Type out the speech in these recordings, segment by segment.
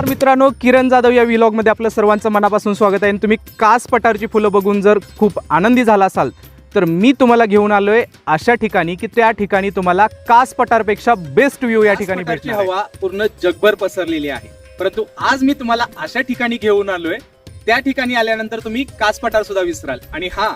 नमस्कार मित्रांनो किरण जाधव या व्लॉगमध्ये आपलं सर्वांचं मनापासून स्वागत आहे. आणि तुम्ही कास पठारची फुलं बघून जर खूप आनंदी झाला असाल तर मी तुम्हाला घेऊन आलो आहे अशा ठिकाणी की त्या ठिकाणी तुम्हाला कास पठारपेक्षा बेस्ट व्ह्यू या ठिकाणी आहे. हवा पूर्ण जगभर पसरलेली आहे. परंतु आज मी तुम्हाला अशा ठिकाणी घेऊन आलोय त्या ठिकाणी आल्यानंतर तुम्ही कासपठार सुद्धा विसराल. आणि हा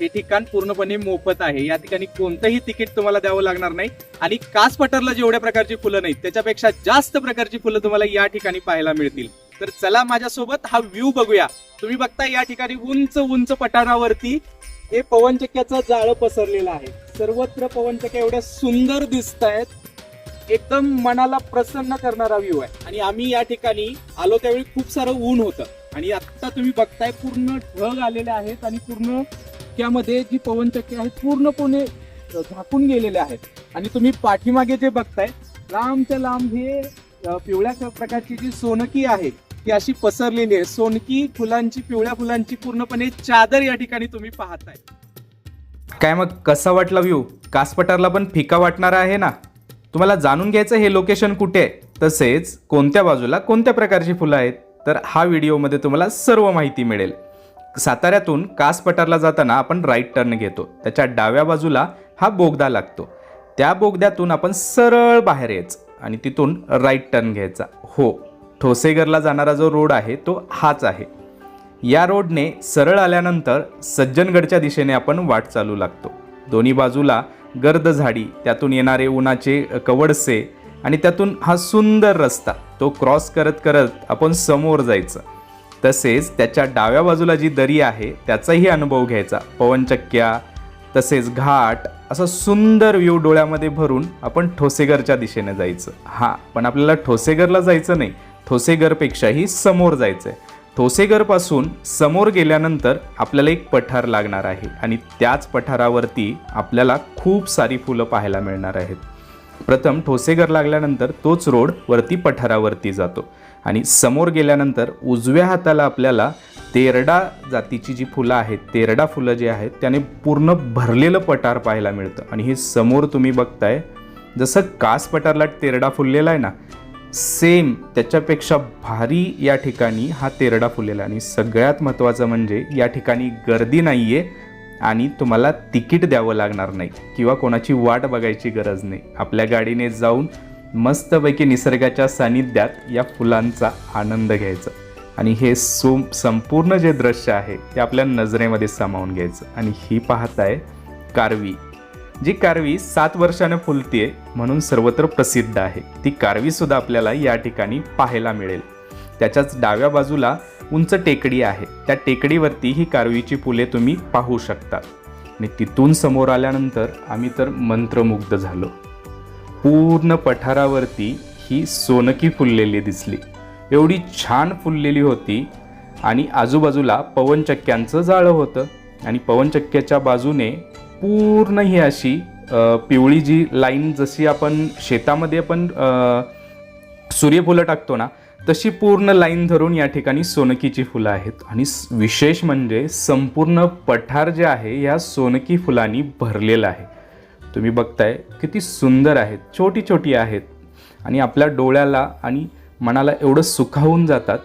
हे ठिकाण पूर्णपणे मोफत आहे. या ठिकाणी कोणतंही तिकीट तुम्हाला द्यावं लागणार नाही. आणि कासपठारला जेवढ्या प्रकारची फुलं नाहीत त्याच्यापेक्षा जास्त प्रकारची फुलं तुम्हाला या ठिकाणी पाहायला मिळतील. तर चला माझ्यासोबत हा व्ह्यू बघूया. तुम्ही बघता या ठिकाणी उंच उंच पठारावरती हे पवनचक्क्याचं जाळं पसरलेलं आहे. सर्वत्र पवनचक्क्या एवढ्या सुंदर दिसत आहेत एकदम मनाला प्रसन्न करणारा व्ह्यू आहे. आणि आम्ही या ठिकाणी आलो त्यावेळी खूप सारं ऊन होतं. आणि आता तुम्ही बघताय पूर्ण ढग आलेले आहेत आणि पूर्ण त्यामध्ये जी पवनचक्की आहेत पूर्णपणे झाकून गेलेले आहेत. आणि तुम्ही पाठीमागे जे बघताय लांबच्या लांब हे पिवळ्या प्रकारची जी सोनकी आहे ती अशी पसरलेली आहे. सोनकी फुलांची पिवळ्या फुलांची पूर्णपणे चादर या ठिकाणी तुम्ही पाहताय. काय मग कसा वाटला व्ह्यू कासपटारला पण फिका वाटणारा आहे ना? तुम्हाला जाणून घ्यायचं हे लोकेशन कुठे? आहे तसेच कोणत्या बाजूला कोणत्या प्रकारची फुलं आहेत? तर हा व्हिडिओमध्ये तुम्हाला सर्व माहिती मिळेल. साताऱ्यातून कास पठारला जाताना आपण राईट टर्न घेतो. त्याच्या डाव्या बाजूला हा बोगदा लागतो. त्या बोगद्यातून आपण सरळ बाहेर यायचं आणि तिथून राईट टर्न घ्यायचा. हो ठोसेघरला जाणारा जो रोड आहे तो हाच आहे. या रोडने सरळ आल्यानंतर सज्जनगडच्या दिशेने आपण वाट चालू लागतो. दोन्ही बाजूला गर्द झाडी त्यातून येणारे उन्हाचे कवडसे आणि त्यातून हा सुंदर रस्ता तो क्रॉस करत करत आपण समोर जायचं. तसेच त्याच्या डाव्या बाजूला जी दरी आहे त्याचाही अनुभव घ्यायचा. पवनचक्क्या तसेच घाट असं सुंदर व्ह्यू डोळ्यामध्ये भरून आपण ठोसेघरच्या दिशेने जायचं. हां पण आपल्याला ठोसेघरला जायचं नाही. ठोसेघरपेक्षाही समोर जायचं आहे ठोसेघरपासून समोर गेल्यानंतर आपल्याला एक पठार लागणार आहे आणि त्याच पठारावरती आपल्याला खूप सारी फुलं पाहायला मिळणार आहेत. प्रथम ठोसेघर लागल्यानंतर तोच रोड वरती पठारावरती जातो. आणि समोर गेल्यानंतर उजव्या हाताला आपल्याला तेरडा जातीची जी फुलं आहेत तेरडा फुलं जी आहेत त्याने पूर्ण भरलेलं पठार पाहायला मिळतं. आणि हे समोर तुम्ही बघताय जसं कास पठारला तेरडा फुललेला आहे ना सेम त्याच्यापेक्षा भारी या ठिकाणी हा तेरडा फुललेला आहे. आणि सगळ्यात महत्त्वाचं म्हणजे या ठिकाणी गर्दी नाही आहे आणि तुम्हाला तिकीट द्यावं लागणार नाही किंवा कोणाची वाट बघायची गरज नाही. आपल्या गाडीने जाऊन मस्तपैकी निसर्गाच्या सानिध्यात या फुलांचा आनंद घ्यायचा. आणि हे सो संपूर्ण जे दृश्य आहे ते आपल्या नजरेमध्ये सामावून घ्यायचं. आणि ही पाहताय कारवी. जी कारवी सात वर्षानं फुलतीये म्हणून सर्वत्र प्रसिद्ध आहे. ती कारवी सुद्धा आपल्याला या ठिकाणी पाहायला मिळेल. त्याच्याच डाव्या बाजूला उंच टेकडी आहे. त्या टेकडीवरती ही कारवीची फुले तुम्ही पाहू शकता आणि तिथून समोर आल्यानंतर आम्ही तर मंत्रमुग्ध झालो. पूर्ण पठारावरती ही सोनकी फुललेली दिसली. एवढी छान फुललेली होती आणि आजूबाजूला पवनचक्क्यांचं जाळं होतं. आणि पवनचक्क्याच्या बाजूने पूर्ण ही अशी पिवळी जी लाईन जशी आपण शेतामध्ये आपण सूर्यफुलं टाकतो ना तशी पूर्ण लाईन धरून या ठिकाणी सोनकीची फुलं आहेत. आणि विशेष म्हणजे संपूर्ण पठार जे आहे या सोनकी फुलांनी भरलेलं आहे. तुम्ही बघताय किती सुंदर आहेत छोटी छोटी आहेत. आणि आपल्या डोळ्याला आणि मनाला एवढं सुखावून जातात.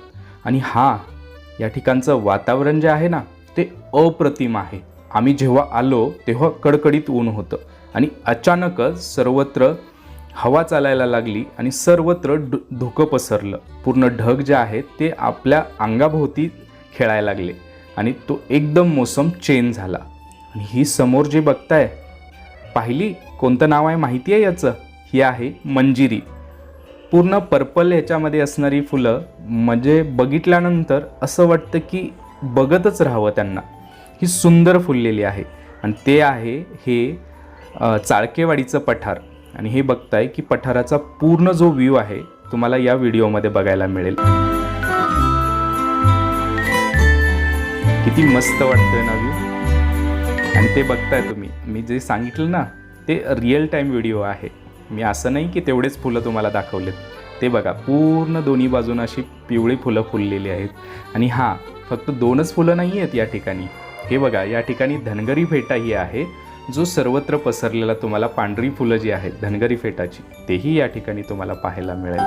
आणि हां या ठिकाणचं वातावरण जे आहे ना ते अप्रतिम आहे. आम्ही जेव्हा आलो तेव्हा कडकडीत ऊन होतं. आणि अचानकच सर्वत्र हवा चालायला लागली आणि सर्वत्र ड धुकं पसरलं. पूर्ण ढग जे आहेत ते आपल्या अंगाभोवती खेळायला लागले आणि तो एकदम मोसम चेंज झाला. आणि ही समोर जे बघताय पाहिली? कोणतं नाव आहे माहिती आहे याचं? ही आहे मंजिरी. पूर्ण पर्पल ह्याच्यामध्ये असणारी फुलं म्हणजे बघितल्यानंतर असं वाटतं की बघतच राहावं त्यांना. ही सुंदर फुललेली आहे. आणि ते आहे हे चाळकेवाडीचं पठार. आणि हे बघताय की पठाराचा पूर्ण जो व्ह्यू आहे तुम्हाला या व्हिडिओमध्ये बघायला मिळेल. किती मस्त वाटतंय ना व्ह्यू आणि ते बघताय तुम्ही. मी जे सांगितलं ना ते रिअल टाईम व्हिडिओ आहे. मी असं नाही की तेवढेच फुलं तुम्हाला दाखवलेत. ते बघा पूर्ण दोन्ही बाजून अशी पिवळी फुलं फुललेली आहेत. आणि हां फक्त दोनच फुलं नाही आहेत या ठिकाणी. हे बघा या ठिकाणी धनगरी फेटा ही आहे. जो सर्वत्र पसरलेला तुम्हाला पांढरी फुलं जी आहेत धनगरी फेटाची तेही या ठिकाणी तुम्हाला पाहायला मिळेल.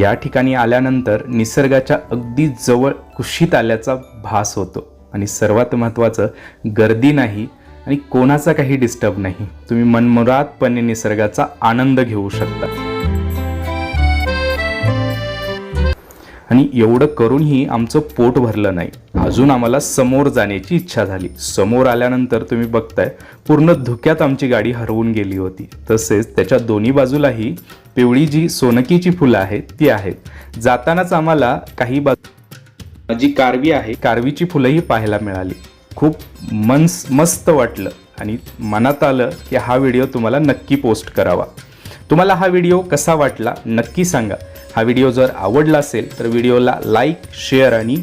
या ठिकाणी आल्यानंतर निसर्गाच्या अगदी जवळ कुशीत आल्याचा भास होतो. आणि सर्वात महत्त्वाचं गर्दी नाही आणि कोणाचा काही डिस्टर्ब नाही. तुम्ही मनमुरातपणे निसर्गाचा आनंद घेऊ शकता. आणि एवढं करूनही आमचं पोट भरलं नाही. अजून आम्हाला समोर जाण्याची इच्छा झाली. समोर आल्यानंतर तुम्ही बघताय पूर्ण धुक्यात आमची गाडी हरवून गेली होती. तसेच त्याच्या दोन्ही बाजूलाही पिवळी जी सोनकीची फुलं आहेत ती आहेत. जातानाच आम्हाला काही बाजू जी कारवी आहे कारवीची फुलंही पाहायला मिळाली. खूप मनस मस्त वाटलं. आणि मनात आलं की हा व्हिडिओ तुम्हाला नक्की पोस्ट करावा. तुम्हाला हा व्हिडिओ कसा वाटला नक्की सांगा. हा व्हिडिओ जर आवडला असेल तर व्हिडिओला लाईक शेअर आणि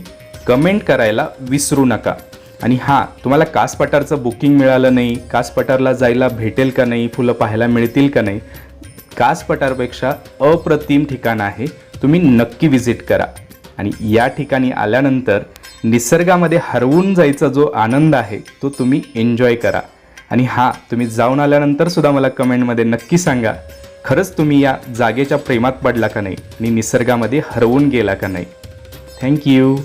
कमेंट करायला विसरू नका. आणि हां तुम्हाला कास पठारचं बुकिंग मिळालं नाही कास पठारला जायला भेटेल का नाही फुलं पाहायला मिळतील का नाही कास पठारपेक्षा अप्रतिम ठिकाण आहे तुम्ही नक्की विजिट करा. आणि या ठिकाणी आल्यानंतर निसर्गामध्ये हरवून जायचा जो आनंद आहे तो तुम्ही एन्जॉय करा. आणि हां तुम्ही जाऊन आल्यानंतर सुद्धा मला कमेंटमध्ये नक्की सांगा. खरंच तुम्ही या जागेच्या प्रेमात पडला का नाही? आणि निसर्गामध्ये हरवून गेला का नाही? थँक्यू